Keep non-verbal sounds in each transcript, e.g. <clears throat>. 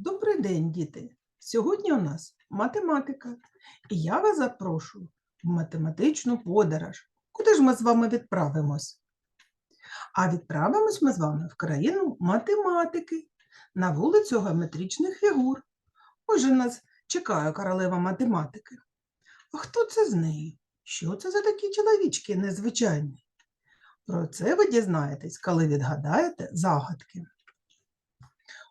Добрий день, діти! Сьогодні у нас математика, і я вас запрошую в математичну подорож. Куди ж ми з вами відправимось? А відправимось ми з вами в країну математики, на вулицю геометричних фігур. Ось же нас чекає королева математики. А хто це з нею? Що це за такі чоловічки незвичайні? Про це ви дізнаєтесь, коли відгадаєте загадки.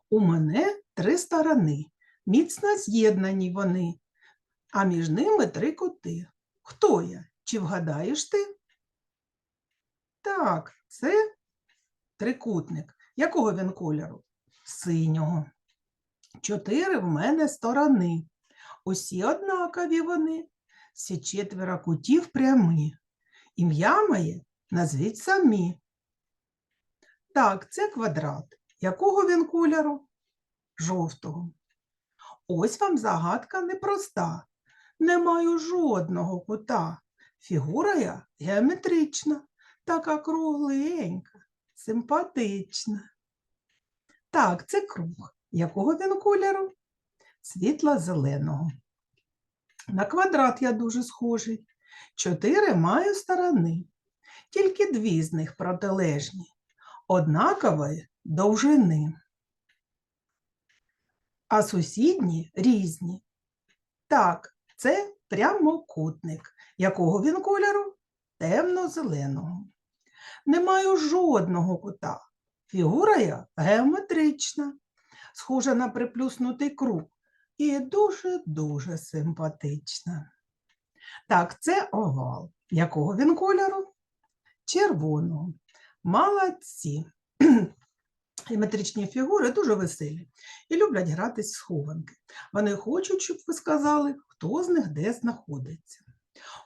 У мене три сторони, міцно з'єднані вони, а між ними три кути. Хто я? Чи вгадаєш ти? Так, це трикутник. Якого він кольору? Синього. Чотири в мене сторони. Усі однакові вони. Всі четверо кутів прямі. Ім'я моє назвіть самі. Так, це квадрат. Якого він кольору? Жовтого. Ось вам загадка непроста. Не маю жодного кута. Фігура я геометрична, така кругленька, симпатична. Так, це круг. Якого він кольору? Світло-зеленого. На квадрат я дуже схожий. Чотири маю сторони. Тільки дві з них протилежні, однакової довжини. А сусідні різні. Так, це прямокутник. Якого він кольору? Темно-зеленого. Не маю жодного кута. Фігура я геометрична, схожа на приплюснутий круг і дуже-дуже симпатична. Так, це овал. Якого він кольору? Червоного. Молодці. <clears throat> Геометричні фігури дуже веселі і люблять гратись в схованки. Вони хочуть, щоб ви сказали, хто з них де знаходиться.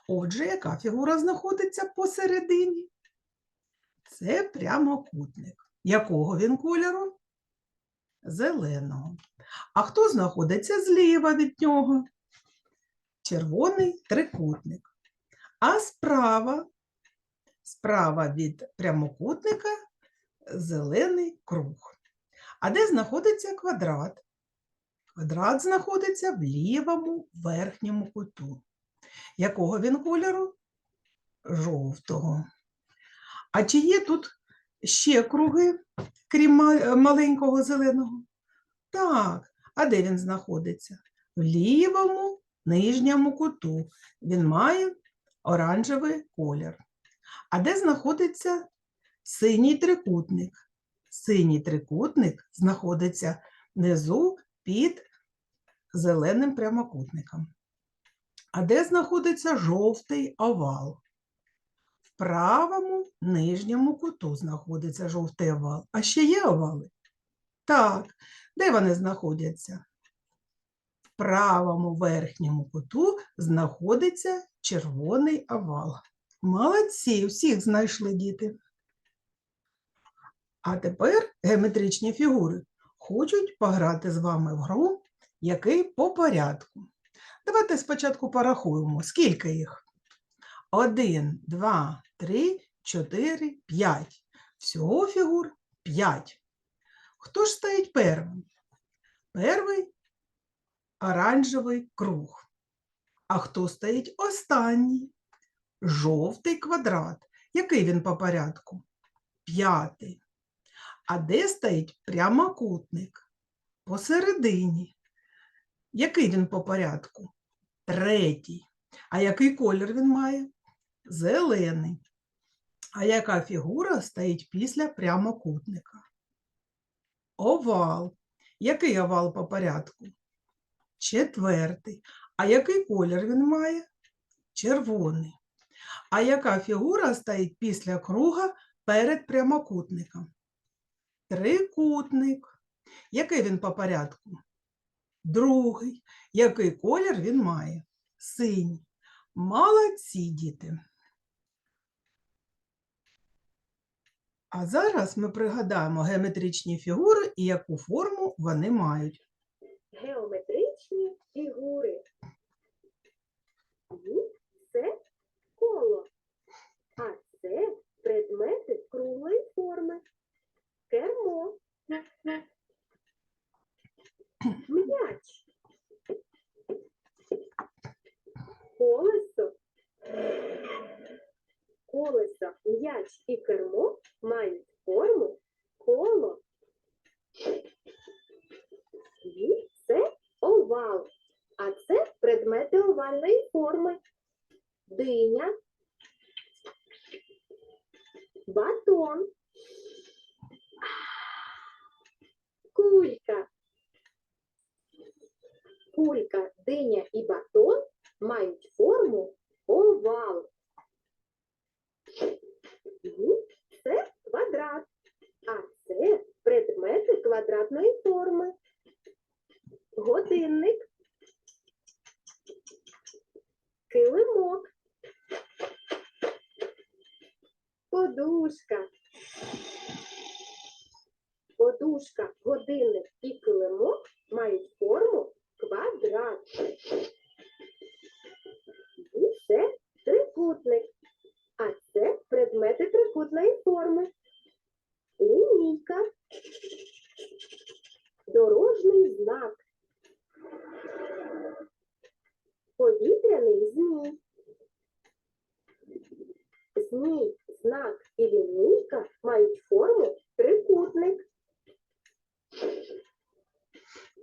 Отже, яка фігура знаходиться посередині? Це прямокутник. Якого він кольору? Зеленого. А хто знаходиться зліва від нього? Червоний трикутник. А справа, справа від прямокутника зелений круг. А де знаходиться квадрат? Квадрат знаходиться в лівому верхньому куту. Якого він кольору? Жовтого. А чи є тут ще круги, крім маленького зеленого? Так, а де він знаходиться? В лівому нижньому куту. Він має оранжевий колір. А де знаходиться синій трикутник? Синій трикутник знаходиться внизу під зеленим прямокутником. А де знаходиться жовтий овал? В правому нижньому куту знаходиться жовтий овал. А ще є овали? Так, де вони знаходяться? В правому верхньому куту знаходиться червоний овал. Молодці, всіх знайшли діти. А тепер геометричні фігури хочуть пограти з вами в гру, який по порядку. Давайте спочатку порахуємо, скільки їх. Один, два, три, чотири, п'ять. Всього фігур п'ять. Хто ж стоїть первим? Перший оранжевий круг. А хто стоїть останній? Жовтий квадрат. Який він по порядку? П'ятий. А де стоїть прямокутник? Посередині. Який він по порядку? Третій. А який колір він має? Зелений. А яка фігура стоїть після прямокутника? Овал. Який овал по порядку? Четвертий. А який колір він має? Червоний. А яка фігура стоїть після круга перед прямокутником? Трикутник. Який він по порядку? Другий. Який колір він має? Синій. Молодці, діти. А зараз ми пригадаємо геометричні фігури і яку форму вони мають. Геометричні фігури. Предмети овальної форми. Диня, батон, кулька. Кулька, диня і батон мають форму овал. І це квадрат, а це предмети квадратної форми. Годинник, килимок, подушка. Подушка, годинник і килимок мають форму квадрат. І це трикутник. А це предмети трикутної форми. Лінійка. Дорожній знак. Повітряний змій. Змій, знак і лінійка мають форму трикутник.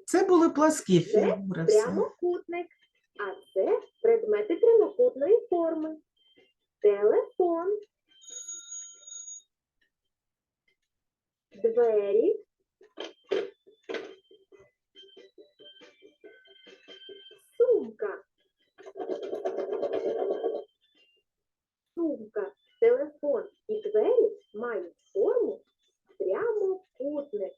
Це були пласкі фігури. Це Прямокутник. А це предмети прямокутної форми. Телефон. Двері. Сумка. Сумка, телефон і двері мають форму прямокутник.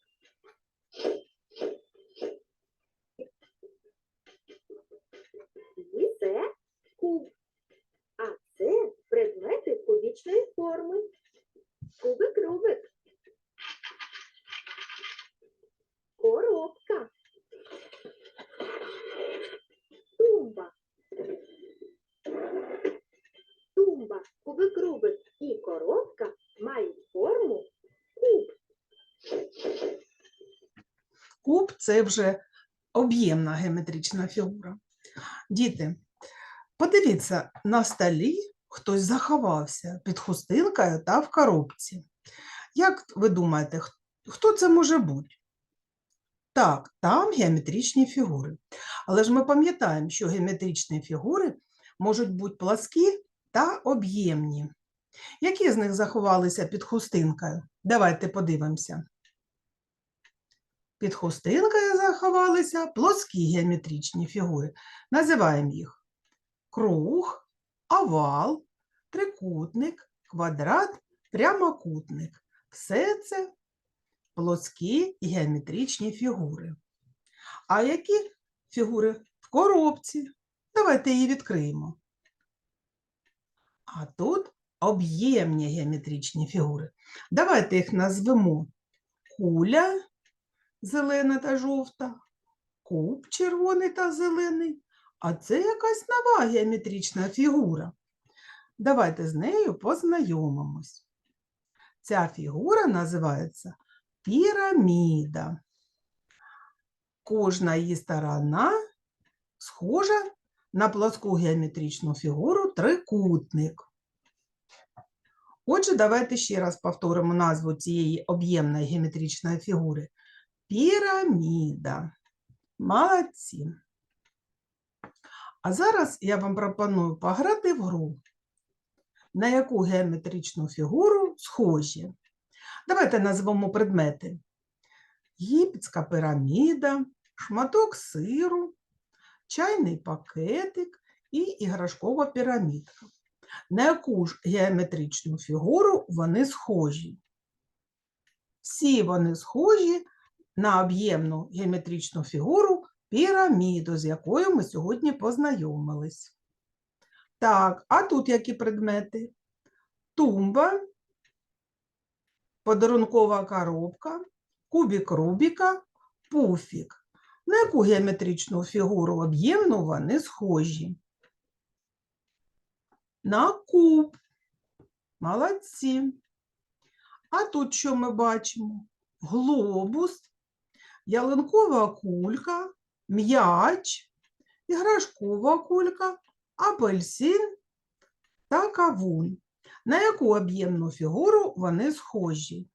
І це куб. А це предмети кубічної форми. Кубик Рубик. Коробка. Тумба. Тумба, кубик Рубик і коробка мають форму куб. Куб це вже об'ємна геометрична фігура. Діти, подивіться, на столі хтось заховався під хустинкою та в коробці. Як ви думаєте, хто це може бути? Так, там геометричні фігури. Але ж ми пам'ятаємо, що геометричні фігури можуть бути пласкі та об'ємні. Які з них заховалися під хустинкою? Давайте подивимося. Під хустинкою заховалися плоскі геометричні фігури. Називаємо їх круг, овал, трикутник, квадрат, прямокутник. Все це плоскі геометричні фігури. А які фігури в коробці? Давайте її відкриємо. А тут об'ємні геометричні фігури. Давайте їх назвемо куля зелена та жовта, куб червоний та зелений, а це якась нова геометрична фігура. Давайте з нею познайомимось. Ця фігура називається піраміда. Кожна її сторона схожа на плоску геометричну фігуру трикутник. Отже, давайте ще раз повторимо назву цієї об'ємної геометричної фігури. Піраміда. Молодці. А зараз я вам пропоную пограти в гру, на яку геометричну фігуру схожі. Давайте назвемо предмети. Єгипетська піраміда, шматок сиру, чайний пакетик і іграшкова пірамідка. На яку ж геометричну фігуру вони схожі? Всі вони схожі на об'ємну геометричну фігуру піраміду, з якою ми сьогодні познайомились. Так, а тут які предмети? Тумба, подарункова коробка, кубик Рубіка, пуфік. На яку геометричну фігуру об'ємну вони схожі? На куб. Молодці. А тут що ми бачимо? Глобус, ялинкова кулька, м'яч, іграшкова кулька, апельсин та кавун. На яку об'ємну фігуру вони схожі?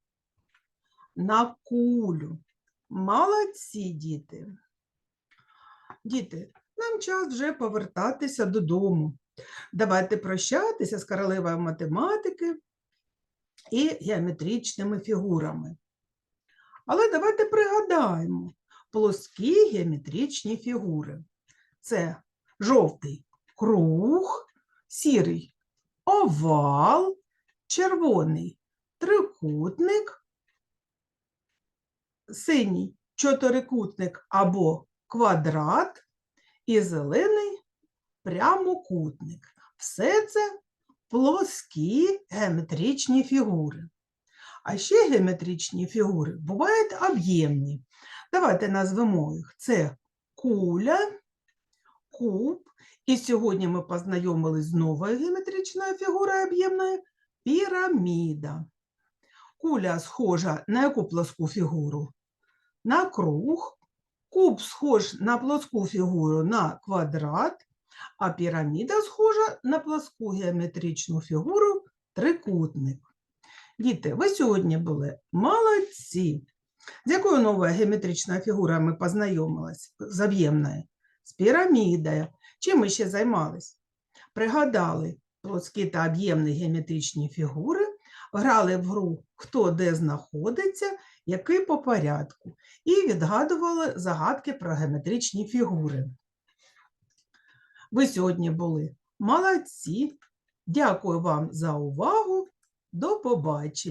На кулю. Молодці, діти. Діти, нам час вже повертатися додому. Давайте прощатися з королевою математики і геометричними фігурами. Але давайте пригадаємо плоскі геометричні фігури. Це жовтий круг, сірий овал, червоний трикутник, синій чотирикутник або квадрат і зелений прямокутник. Все це плоскі геометричні фігури. А ще геометричні фігури бувають об'ємні. Давайте назвемо їх. Це куля, куб. І сьогодні ми познайомились з новою геометричною фігурою об'ємною піраміда. Куля схожа на яку плоску фігуру? На круг. Куб схож на плоску фігуру на квадрат, а піраміда схожа на плоску геометричну фігуру трикутник. Діти, ви сьогодні були молодці. З якою новою геометричною фігурою ми познайомились? З об'ємною? З пірамідою. Чим ми ще займались? Пригадали плоскі та об'ємні геометричні фігури, грали в гру Хто де знаходиться, який по порядку, і відгадували загадки про геометричні фігури. Ви сьогодні були молодці. Дякую вам за увагу. До побачення.